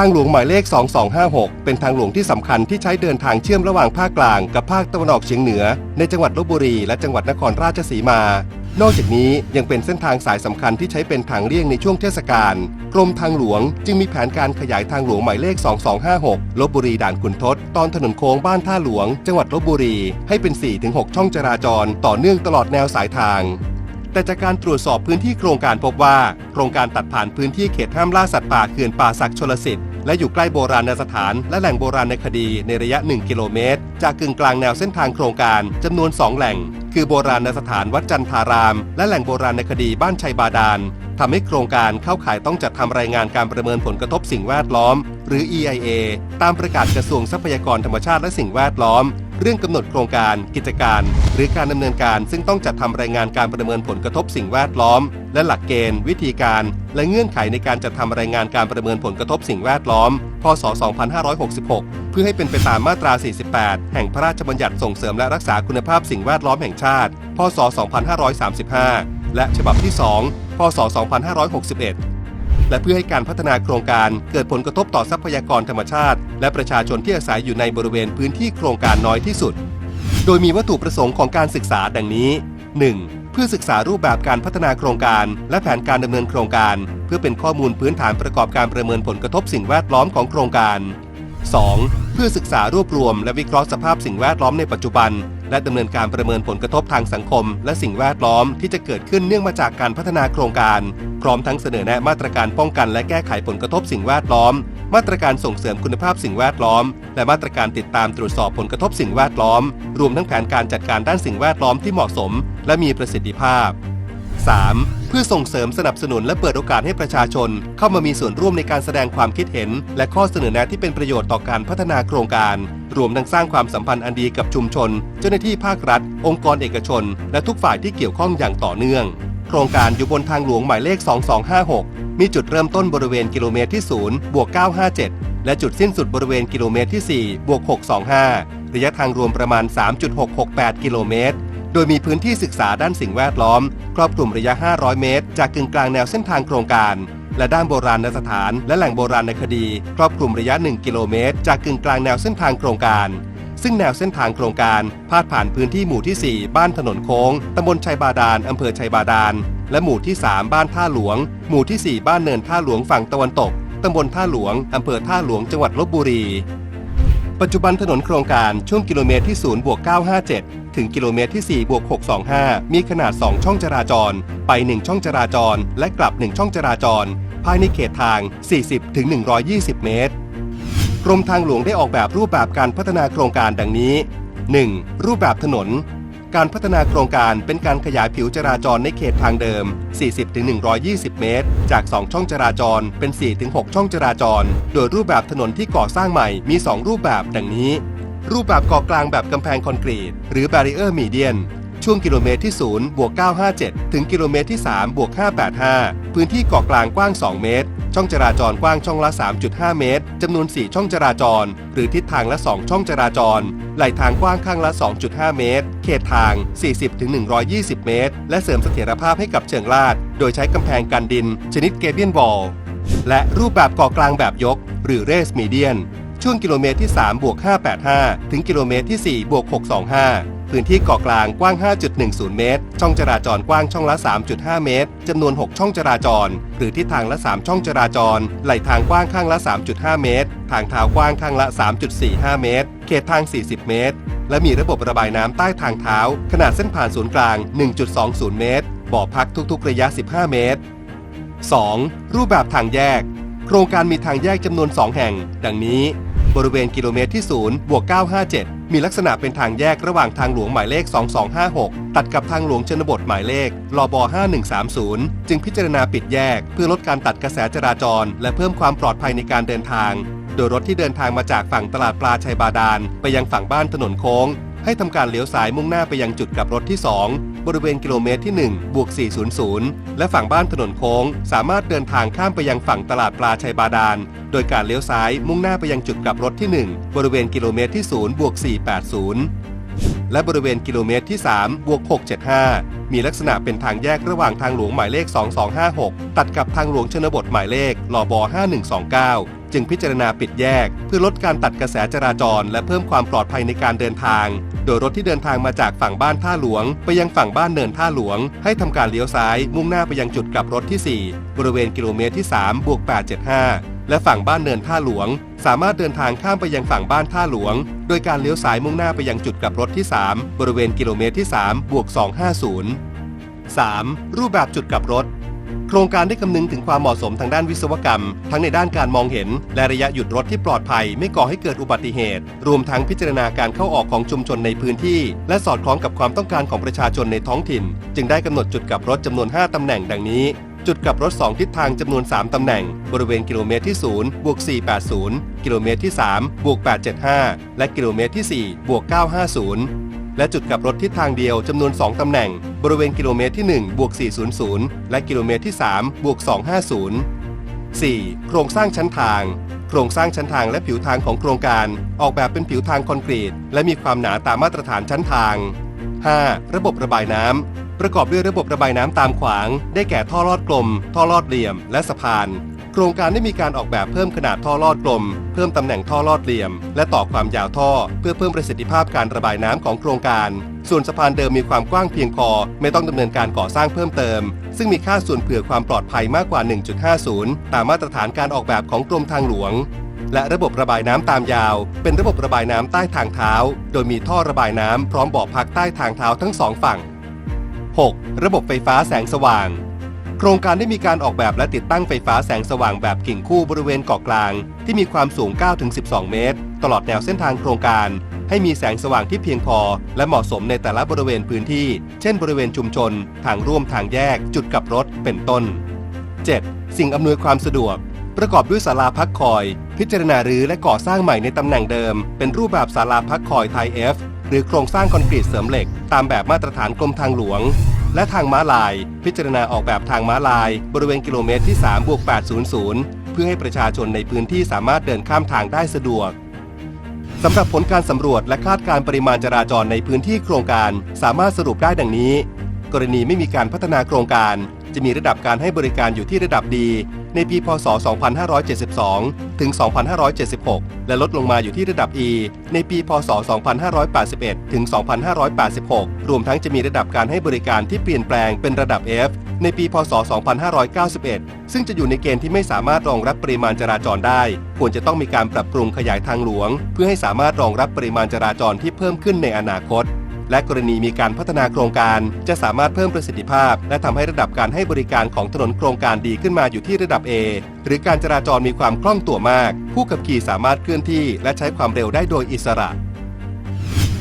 ทางหลวงหมายเลข 2256 เป็นทางหลวงที่สำคัญที่ใช้เดินทางเชื่อมระหว่างภาคกลางกับภาคตะวันออกเฉียงเหนือ ในจังหวัดลบบุรีและจังหวัดนครราชสีมา นอกจากนี้ยังเป็นเส้นทางสายสำคัญที่ใช้เป็นทางเลี่ยงในช่วงเทศกาล กรมทางหลวงจึงมีแผนการขยายทางหลวงหมายเลข 2256 ลบบุรีด่านขุนทด ตอนถนนโค้งบ้านท่าหลวง จังหวัดลบบุรี ให้เป็น 4-6 ช่องจราจร ต่อเนื่องตลอดแนวสายทาง แต่จากการตรวจสอบพื้นที่โครงการพบว่า โครงการตัดผ่านพื้นที่เขตห้ามล่าสัตว์ป่าเขื่อนป่าศักชลสิทธิ์และอยู่ใกล้โบราณสถาน และแหล่งโบราณคดีในระยะ 1 กิโลเมตร จากกึ่งกลางแนวเส้นทางโครงการจำนวน 2 แหล่ง คือโบราณสถานวัดจันทาราม และแหล่งโบราณคดีบ้านชัยบาดาลทำให้โครงการเข้าข่ายต้องจัดทำรายงานการประเมินผลกระทบสิ่งแวดล้อม หรือ EIA ตามประกาศกระทรวงทรัพยากรธรรมชาติและสิ่งแวดล้อม เรื่องกำหนดโครงการ กิจการ หรือการดำเนินการ ซึ่งต้องจัดทำรายงานการประเมินผลกระทบสิ่งแวดล้อม และหลักเกณฑ์ วิธีการ และเงื่อนไขในการจัดทำรายงานการประเมินผลกระทบสิ่งแวดล้อม พศ 2566 เพื่อให้เป็นไปตามมาตรา 48 แห่งพระราชบัญญัติส่งเสริมและรักษาคุณภาพสิ่งแวดล้อมแห่งชาติ พศ 2535 และฉบับที่ 2 พศ 2561 และเพื่อให้การพัฒนาโครงการเกิดผลกระทบต่อทรัพยากรธรรมชาติ และประชาชนที่อาศัยอยู่ในบริเวณพื้นที่โครงการน้อยที่สุด โดยมีวัตถุประสงค์ของการศึกษาดังนี้ 1. เพื่อศึกษารูปแบบการพัฒนาโครงการ และแผนการดำเนินโครงการ เพื่อเป็นข้อมูลพื้นฐานประกอบการประเมินผลกระทบสิ่งแวดล้อมของโครงการ 2. เพื่อศึกษารวบรวมและวิเคราะห์สภาพสิ่งแวดล้อมในปัจจุบัน และดำเนินการประเมินผลกระทบทางสังคม และสิ่งแวดล้อมที่จะเกิดขึ้นเนื่องมาจากการพัฒนาโครงการ พร้อมทั้งเสนอแนะมาตรการป้องกันและแก้ไขผลกระทบสิ่งแวดล้อม มาตรการส่งเสริมคุณภาพสิ่งแวดล้อม และมาตรการติดตามตรวจสอบผลกระทบสิ่งแวดล้อม รวมทั้งแผนการจัดการด้านสิ่งแวดล้อมที่เหมาะสม และมีประสิทธิภาพ 3. เพื่อส่งเสริมสนับสนุนและเปิดโอกาสให้ประชาชน เข้ามามีส่วนร่วมในการแสดงความคิดเห็น และข้อเสนอแนะที่เป็นประโยชน์ต่อการพัฒนาโครงการ รวมทั้งสร้างความสัมพันธ์อันดีกับชุมชน เจ้าหน้าที่ภาครัฐ องค์กรเอกชน และทุกฝ่ายที่เกี่ยวข้องอย่างต่อเนื่อง โครงการอยู่บนทางหลวงหมายเลข 2256 มีจุดเริ่มต้นบริเวณกิโลเมตรที่0บวก957 และจุดสิ้นสุดบริเวณกิโลเมตรที่4บวก625 ระยะทางรวมประมาณ 3.668 กิโลเมตร ดยมีพื้นที่ศึกษาด้านสิ่งแวดล้อม ครอบคลุมระยะ 500 เมตร จากกึ่งกลางแนวเส้นทางโครงการ และด้านโบราณสถาน และแหล่งโบราณคดี ครอบคลุมระยะ 1 กิโลเมตร จากกึ่งกลางแนวเส้นทางโครงการ ซึ่งแนวเส้นทางโครงการ พาดผ่านพื้นที่หมู่ที่ 4 บ้านถนนโค้งตำบลชัยบาดาลอำเภอชัยบาดาล และหมู่ที่ 3 บ้านท่าหลวง หมู่ที่ 4 บ้านเนินท่าหลวงฝั่งตะวันตกตำบลท่าหลวงอำเภอท่าหลวงจังหวัดลบบุรี ปัจจุบันถนนโครงการช่วงกิโลเมตรที่0บวก957 ถึงกิโลเมตรที่4บวก625 มีขนาด 2 ช่องจราจร ไป 1 ช่องจราจร และกลับ 1 ช่องจราจร ภายในเขตทาง 40 ถึง 120 เมตร กรมทางหลวงได้ออกแบบรูปแบบการพัฒนาโครงการดังนี้ 1. รูปแบบถนน การพัฒนาโครงการเป็นการขยายผิวจราจรในเขตทางเดิม 40-120 เมตร จาก 2 ช่องจราจร เป็น 4-6 ช่องจราจร โดยรูปแบบถนนที่ก่อสร้างใหม่มี 2 รูปแบบดังนี้ รูปแบบก่อกลางแบบกำแพงคอนกรีต หรือ Barrier Median ช่วงกิโลเมตรที่0บวก957 ถึงกิโลเมตรที่3บวก585 พื้นที่เก่อกลางกว้าง 2 เมตร ช่องจราจรกว้างช่องละ 3.5 เมตร จำนวน 4 ช่องจราจร หรือทิศทางละ 2 ช่องจราจร ไหลทางกว้างข้างละ 2.5 เมตร เขตทาง 40-120 เมตร และเสริมเสถียรภาพให้กับเชิงลาด โดยใช้กำแพงกันดิน ชนิดเกเบียนวอลและรูปแบบเก่อกลางแบบยก หรือเรสมีเดียนช่วงกิโลเมตรที่3บวก585 ถึงกิโลเมตรที่4บวก625 พื้นที่เกาะกลางกว้าง 5.10 เมตร ช่องจราจรกว้างช่องละ 3.5 เมตร จำนวน 6 ช่องจราจร หรือทิศทางละ 3 ช่องจราจร ไหลทางกว้างข้างละ 3.5 เมตร ทางเท้ากว้างข้างละ 3.45 เมตร เขตทาง 40 เมตร และมีระบบระบายน้ำใต้ทางเท้า ขนาดเส้นผ่านศูนย์กลาง 1.20 เมตร บ่อพักทุกๆ ระยะ 15 เมตร 2. รูปแบบทางแยก โครงการมีทางแยกจำนวน 2 แห่ง ดังนี้ บริเวณกิโลเมตรที่ 0 บวก 957 มีลักษณะเป็นทางแยกระหว่างทางหลวงหมายเลข 2256 ตัดกับทางหลวงชนบทหมายเลขลบ5130 จึงพิจารณาปิดแยก เพื่อลดการตัดกระแสจราจร และเพิ่มความปลอดภัยในการเดินทาง โดยรถที่เดินทางมาจากฝั่งตลาดปลาชัยบาดาลไปยังฝั่งบ้านถนนโค้ง ให้ทำการเลี้ยวซ้ายมุ่งหน้าไปยังจุดกลับรถที่ 2 บริเวณกิโลเมตรที่1บวก400 และฝั่งบ้านถนนโค้ง สามารถเดินทางข้ามไปยังฝั่งตลาดปลาชัยบาดาล โดยการเลี้ยวซ้ายมุ่งหน้าไปยังจุดกลับรถที่ 1 บริเวณกิโลเมตรที่0บวก480 และบริเวณกิโลเมตรที่3บวก675 มีลักษณะเป็นทางแยกระหว่างทางหลวงหมายเลข 2256 ตัดกับทางหลวงชนบทหมายเลขลบ5129 จึงพิจารณาปิดแยก เพื่อลดการตัดกระแสจราจร และเพิ่มความปลอดภัยในการเดินทาง โดยรถที่เดินทางมาจากฝั่งบ้านท่าหลวง ไปยังฝั่งบ้านเนินท่าหลวง ให้ทำการเลี้ยวซ้าย มุ่งหน้าไปยังจุดกลับรถที่ 4 บริเวณกิโลเมตรที่3บวก875 และฝั่งบ้านเนินท่าหลวง สามารถเดินทางข้ามไปยังฝั่งบ้านท่าหลวง โดยการเลี้ยวซ้ายมุ่งหน้าไปยังจุดกลับรถที่ 3 บริเวณกิโลเมตรที่3บวก250 3. รูปแบบจุดกลับรถ โครงการได้คำนึงถึงความเหมาะสมทางด้านวิศวกรรม ทั้งในด้านการมองเห็น และระยะหยุดรถที่ปลอดภัย ไม่ก่อให้เกิดอุบัติเหตุ รวมทั้งพิจารณาการเข้าออกของชุมชนในพื้นที่ และสอดคล้องกับความต้องการของประชาชนในท้องถิ่น จึงได้กำหนดจุดกลับรถจำนวน 5ตำแหน่งดังนี้จุดกลับรถ 2 ทิศทางจำนวน 3 ตำแหน่ง บริเวณกิโลเมตรที่ 0 บวก 480 กิโลเมตรที่ 3 บวก 875 และกิโลเมตรที่ 4 บวก 950 และจุดกลับรถทิศทางเดียวจำนวน 2 ตำแหน่ง บริเวณกิโลเมตรที่ 1 บวก 400 และกิโลเมตรที่ 3 บวก 250 4. โครงสร้างชั้นทาง โครงสร้างชั้นทางและผิวทางของโครงการ ออกแบบเป็นผิวทางคอนกรีต และมีความหนาตามมาตรฐานชั้นทาง 5. ระบบระบายน้ำ ประกอบด้วยระบบระบายน้ำตามขวาง ได้แก่ท่อลอดกลม ท่อลอดเหลี่ยม และสะพาน ครงการได้มีการออกแบบเพิ่มขนาดท่อลอดกลม เพิ่มตำแหน่งท่อลอดเหลี่ยม และต่อความยาวท่อ เพื่อเพิ่มประสิทธิภาพการระบายน้ำของโครงการ ส่วนสะพานเดิมมีความกว้างเพียงพอ ไม่ต้องดำเนินการก่อสร้างเพิ่มเติม ซึ่งมีค่าส่วนเผื่อความปลอดภัยมากกว่า 1.50 ตามมาตรฐานการออกแบบของกรมทางหลวง และระบบระบายน้ำตามยาว เป็นระบบระบายน้ำใต้ทางเท้า โดยมีท่อระบายน้ำพร้อมบ่อพักใต้ทางเท้าทั้งสองฝั่ง 6. ระบบไฟฟ้าแสงสว่าง โครงการได้มีการออกแบบและติดตั้งไฟฟ้าแสงสว่างแบบกิ่งคู่บริเวณเกาะกลาง ที่มีความสูง 9-12 เมตร ตลอดแนวเส้นทางโครงการ ให้มีแสงสว่างที่เพียงพอ และเหมาะสมในแต่ละบริเวณพื้นที่ เช่นบริเวณชุมชน ทางร่วมทางแยก จุดกลับรถเป็นต้น 7. สิ่งอำนวยความสะดวก ประกอบด้วยศาลาพักคอย พิจารณารื้อและก่อสร้างใหม่ในตำแหน่งเดิม เป็นรูปแบบศาลาพักคอยไทย F หรือโครงสร้างคอนกรีตเสริมเหล็ก ตามแบบมาตรฐานกรมทางหลวง และทางม้าลาย พิจารณาออกแบบทางม้าลาย บริเวณกิโลเมตรที่3บวก800 เพื่อให้ประชาชนในพื้นที่สามารถเดินข้ามทางได้สะดวกสำหรับผลการสำรวจและคาดการณ์ปริมาณจราจรในพื้นที่โครงการ สามารถสรุปได้ดังนี้ กรณีไม่มีการพัฒนาโครงการ จะมีระดับการให้บริการอยู่ที่ระดับดีในปีพศ 2572 ถึง 2576 และลดลงมาอยู่ที่ระดับ E ในปีพศ 2581 ถึง 2586 รวมทั้งจะมีระดับการให้บริการที่เปลี่ยนแปลงเป็นระดับ F ในปี พศ 2591 ซึ่งจะอยู่ในเกณฑ์ที่ไม่สามารถรองรับปริมาณจราจรได้ ควรจะต้องมีการปรับปรุงขยายทางหลวง เพื่อให้สามารถรองรับปริมาณจราจรที่เพิ่มขึ้นในอนาคต และกรณีมีการพัฒนาโครงการ จะสามารถเพิ่มประสิทธิภาพ และทำให้ระดับการให้บริการของถนนโครงการดีขึ้นมาอยู่ที่ระดับ A หรือการจราจรมีความคล่องตัวมาก ผู้ขับขี่สามารถเคลื่อนที่ และใช้ความเร็วได้โดยอิสระ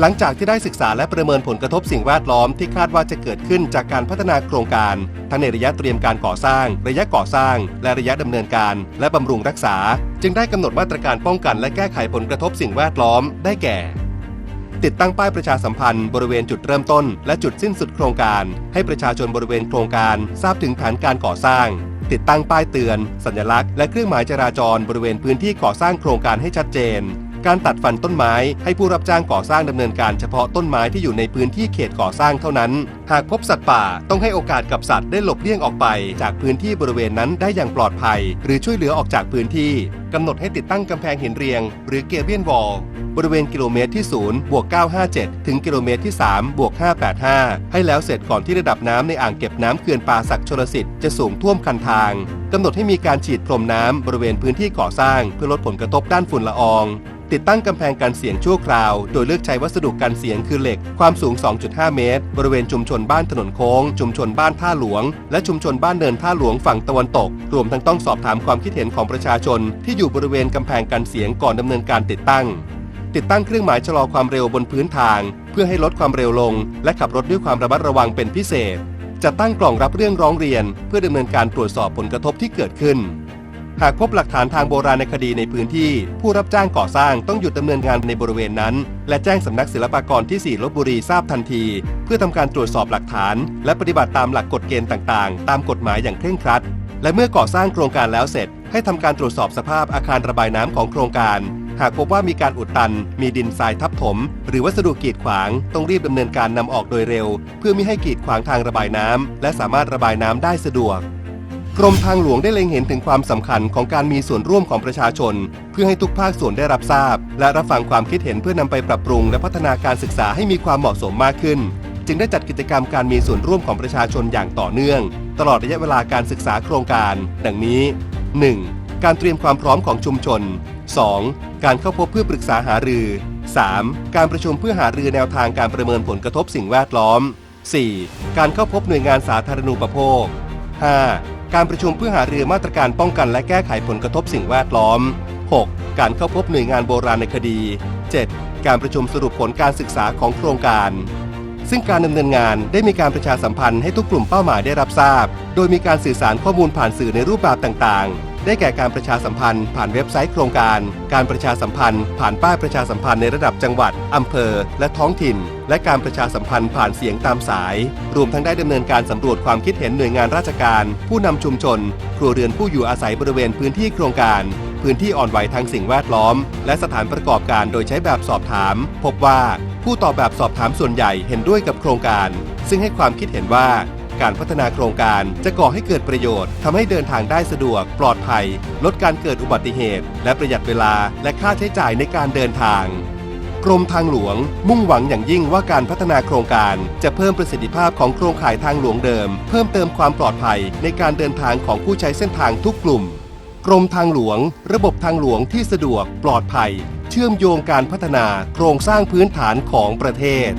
หลังจากที่ได้ศึกษาและประเมินผลกระทบสิ่งแวดล้อมที่คาดว่าจะเกิดขึ้นจากการพัฒนาโครงการ ทั้งในระยะเตรียมการก่อสร้าง ระยะก่อสร้าง และระยะดำเนินการ และบำรุงรักษา จึงได้กำหนดมาตรการป้องกันและแก้ไขผลกระทบสิ่งแวดล้อมได้แก่ ติดตั้งป้ายประชาสัมพันธ์บริเวณจุดเริ่มต้น และจุดสิ้นสุดโครงการ ให้ประชาชนบริเวณโครงการทราบถึงแผนการก่อสร้าง ติดตั้งป้ายเตือน สัญลักษณ์ และเครื่องหมายจราจรบริเวณพื้นที่ก่อสร้างโครงการให้ชัดเจน การตัดฟันต้นไม้ให้ผู้รับจ้างก่อสร้างดำเนินการเฉพาะต้นไม้ที่อยู่ในพื้นที่เขตก่อสร้างเท่านั้น หากพบสัตว์ป่าต้องให้โอกาสกับสัตว์ได้หลบเลี่ยงออกไป จากพื้นที่บริเวณนั้นได้อย่างปลอดภัย หรือช่วยเหลือออกจากพื้นที่กำหนดให้ติดตั้งกำแพงหินเรียง หรือเกเบียนวอลบริเวณกิโลเมตรที่ 0 บวก 957 ถึงกิโลเมตรที่ 3 บวก 585 ให้แล้วเสร็จก่อนที่ระดับน้ำในอ่างเก็บน้ำเขื่อนป่าศักดิ์ชลสิทธิ์จะสูงท่วมคันทางกำหนดให้มีการฉีดพรมน้ำบริเวณพื้นที่ก่อสร้าง เพื่อลดผลกระทบด้านฝุ่นละออง ติดตั้งกำแพงกันเสียงชั่วคราว โดยเลือกใช้วัสดุกันเสียงคือเหล็ก ความสูง 2.5 เมตร บริเวณชุมชนบ้านถนนโค้ง ชุมชนบ้านท่าหลวง และชุมชนบ้านเนินท่าหลวงฝั่งตะวันตก รวมทั้งต้องสอบถามความคิดเห็นของประชาชน ที่อยู่บริเวณกำแพงกันเสียงก่อนดำเนินการติดตั้ง ติดตั้งเครื่องหมายชะลอความเร็วบนพื้นทาง เพื่อให้ลดความเร็วลง และขับรถด้วยความระมัดระวังเป็นพิเศษจะตั้งกล่องรับเรื่องร้องเรียน เพื่อดำเนินการตรวจสอบผลกระทบที่เกิดขึ้น หากพบหลักฐานทางโบราณคดีในพื้นที่ ผู้รับจ้างก่อสร้างต้องหยุดดำเนินงานในบริเวณนั้น และแจ้งสำนักศิลปากรที่ 4 ลบบุรีทราบทันที เพื่อทำการตรวจสอบหลักฐาน และปฏิบัติตามหลักกฎเกณฑ์ต่างๆ ตามกฎหมายอย่างเคร่งครัด และเมื่อก่อสร้างโครงการแล้วเสร็จ ให้ทำการตรวจสอบสภาพอาคารระบายน้ำของโครงการ หากพบว่ามีการอุดตัน มีดินทรายทับถม หรือวัสดุกีดขวาง ต้องรีบดำเนินการนำออกโดยเร็ว เพื่อไม่ให้กีดขวางทางระบายน้ำและสามารถระบายน้ำได้สะดวก กรมทางหลวงได้เล็งเห็นถึงความสำคัญของการมีส่วนร่วมของประชาชน เพื่อให้ทุกภาคส่วนได้รับทราบ และรับฟังความคิดเห็นเพื่อนำไปปรับปรุง และพัฒนาการศึกษาให้มีความเหมาะสมมากขึ้น จึงได้จัดกิจกรรมการมีส่วนร่วมของประชาชนอย่างต่อเนื่อง ตลอดระยะเวลาการศึกษาโครงการ ดังนี้ 1. การเตรียมความพร้อมของชุมชน 2. การเข้าพบเพื่อปรึกษาหารือ 3. การประชุมเพื่อหารือแนวทางการประเมินผลกระทบสิ่งแวดล้อม 4. การเข้าพบหน่วยงานสาธารณูปโภค 5. การประชุมเพื่อหารือมาตรการป้องกันและแก้ไขผลกระทบสิ่งแวดล้อม 6. การเข้าพบหน่วยงานโบราณในคดี 7. การประชุมสรุปผลการศึกษาของโครงการ ซึ่งการดำเนินงานได้มีการประชาสัมพันธ์ให้ทุกกลุ่มเป้าหมายได้รับทราบ โดยมีการสื่อสารข้อมูลผ่านสื่อในรูปแบบต่างๆ ได้แก่การประชาสัมพันธ์ ผ่านเว็บไซต์โครงการ การประชาสัมพันธ์ ผ่านป้ายประชาสัมพันธ์ในระดับจังหวัด อำเภอ และท้องถิ่น และการประชาสัมพันธ์ผ่านเสียงตามสาย รวมทั้งได้ดำเนินการสำรวจความคิดเห็นหน่วยงานราชการ ผู้นำชุมชน ครัวเรือนผู้อยู่อาศัยบริเวณพื้นที่โครงการ พื้นที่อ่อนไหวทางสิ่งแวดล้อม และสถานประกอบการโดยใช้แบบสอบถาม พบว่าผู้ตอบแบบสอบถามส่วนใหญ่เห็นด้วยกับโครงการ ซึ่งให้ความคิดเห็นว่า การพัฒนาโครงการจะก่อให้เกิดประโยชน์ทำให้เดินทางได้สะดวก ปลอดภัย ลดการเกิดอุบัติเหตุ และประหยัดเวลาและค่าใช้จ่ายในการเดินทางกรมทางหลวง มุ่งหวังอย่างยิ่งว่าการพัฒนาโครงการ จะเพิ่มประสิทธิภาพของโครงข่ายทางหลวงเดิม เพิ่มเติมความปลอดภัยในการเดินทางของผู้ใช้เส้นทางทุกกลุ่ม กรมทางหลวง ระบบทางหลวงที่สะดวกปลอดภัย เชื่อมโยงการพัฒนาโครงสร้างพื้นฐานของประเทศ